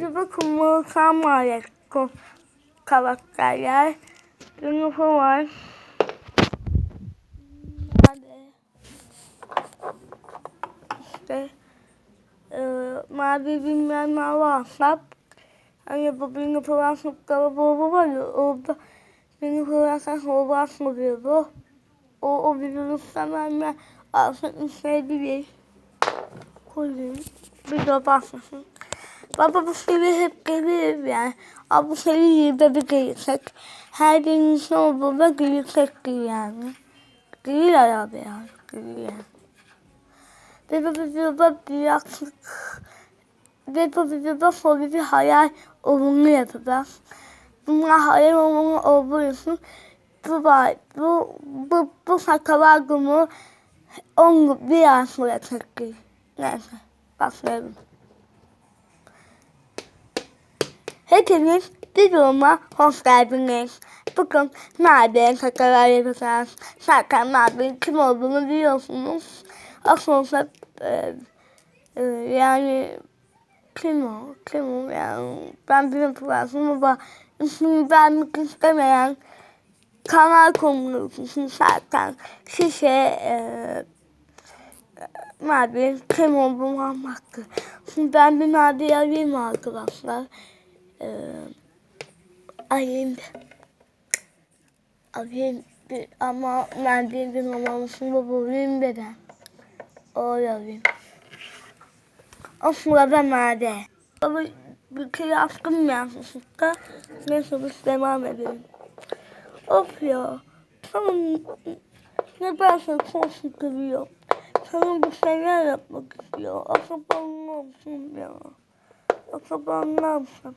Bakın sama ya karakterler. Uniform var. Mavi. İşte e, mavi bilmem ne WhatsApp. Hani bu beni Fransızlara baba var ya orada beni Fransız Robas mı diyordu. O, o virüsten verme aslında sevdi bir koyayım. Bir de basmasın. Baba bu seviye hep gelir yani. Ama bu seviye de bir gelirsek. Her birinin ne olduğunda gelirsek gibi yani. Gelir abi yani. Ve bu videoda bir aksık. Ve bu videoda sonra bir hayal olumlu yapacağız. Bunlar hayal olumlu için bu. Bu, bu, bu sakalar günü 10 bir ay sonra çekti. Neyse. Başlayalım. Hepiniz videoma hoş geldiniz. Bugün maden şakalar yapacağız. Zaten maden kim olduğunu biliyorsunuz. Aslında e, e, yani kim o? Kim o? Yani ben bilmiyorum ama ismini vermek istemeyen kanal konusu zaten şişe e, maden kim olduğunu anlattı. Şimdi ben bir maden arayayım arkadaşlar. Ee, abim bir, ama ben bir gün olmalısın babamın beden. Oy abim. Aslında ben nerede? Baba bir kere askım yansıdıkta neyse biz devam edelim. Of ya. Tamam. Ne ben çok sıkılıyor. Sana bir şeyler yapmak istiyor. Asabanlı olsun ya. Asabanlı olsun.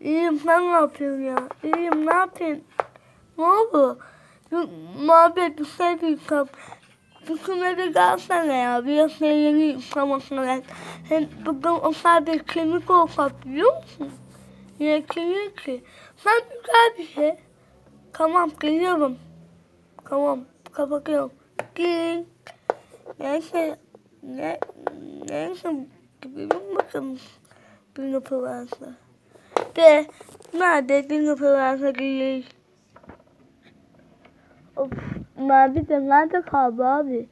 İyiyim sen ne yapıyorsun ya? İyiyim ne yapayım? Ne oldu? Bir muhabbet bir şey diyeceğim. Eve gelsene ya. Bir şey yeni yıkamasına gel. Hem bugün o sadece kemik olsa biliyor musun? Niye kemik ki? Sen güzel bir şey. Tamam geliyorum. Tamam kapatıyorum. Gel. Neyse. Ne, neyse. Gidelim bakalım. Bir yapı varsa. De. Nerede bir varsa gel. Of. Mavi de nerede kaldı abi?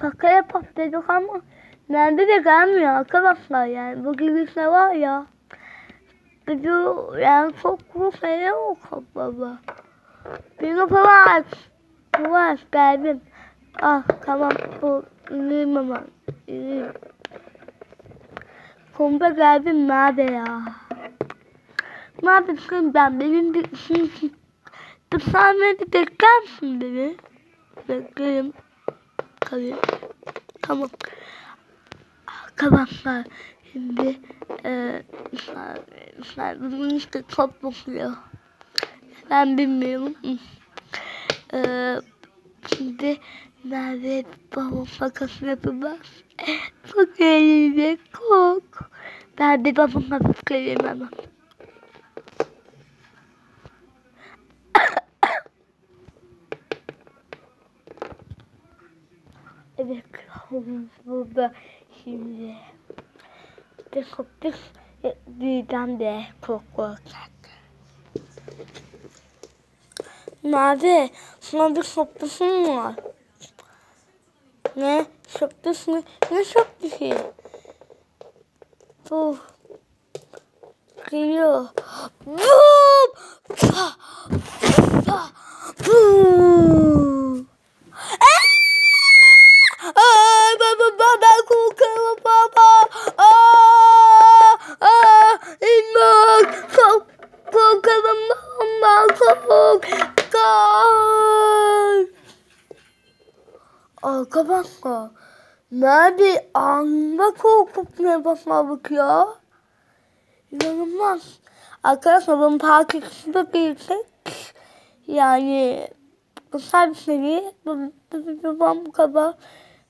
Şakaya patladık ama nerede de gelmiyor arkadaşlar yani. Bu şey var ya. Video yani çok cool şeyler oldu baba. Bir var. Bu var geldim. Ah tamam bu iyiyim ama iyiyim. Kompa geldim nerede ya? Ne yapıyorsun ben? Benim bir... Dur sen beni bekler misin beni? Beklerim. Tabii. Tamam. Arkadaşlar şimdi e, bunun işte top bakıyor. Ben bilmiyorum. E, şimdi nerede babam şakası yapılmaz. Çok eğlenceli. Kork. Ben bir babamla bir kere hemen. Evet, kralımız burada şimdi. Bir koptuk birden de korkacak. Mavi, sana bir soplusun var. Ne? Soplusu mu? Ne soplusu? Bu. Geliyor. Boom! arka banka. Nerede anla korkup ne bakma bakıyor. İnanılmaz. Arkadaşlar ben park içinde büyüdük. Yani kısa bir seri. Babam bu kadar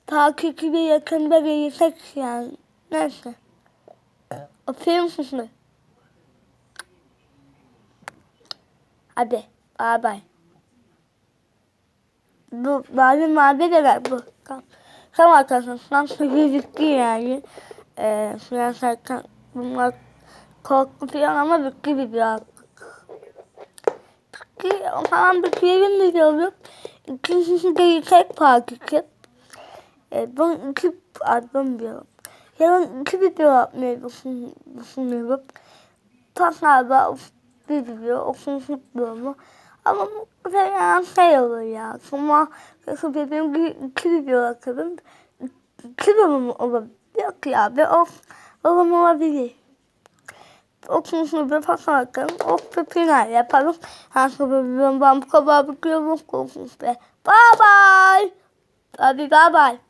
park içinde yakında büyüdük yani. Neyse. Öpeyim sizi. Hadi. Bye bye. Bu mavi mavi de ver bu. Arkadaşlar. Sanki bitti yani. Ee, biraz erken bunlar korktu falan ama bitti bir biraz. Peki o zaman bitirelim mi diyorum. İkincisi gelecek partikip. Ee, ben iki albüm diyorum. Yarın iki video yapmayı düşün- düşünüyorum. Pazarda bir video okunmuş bölümü. Ama sefer şey olur ya. Sonra mesela benim video atarım. İki bölüm olabilir ya. Ve o bölüm olabilir. Okunmuş bir pazarda o pepiner yaparım. Her bölüm ben bu kadar bitiyorum. Okunmuş be. Bye bye. Hadi bye bye.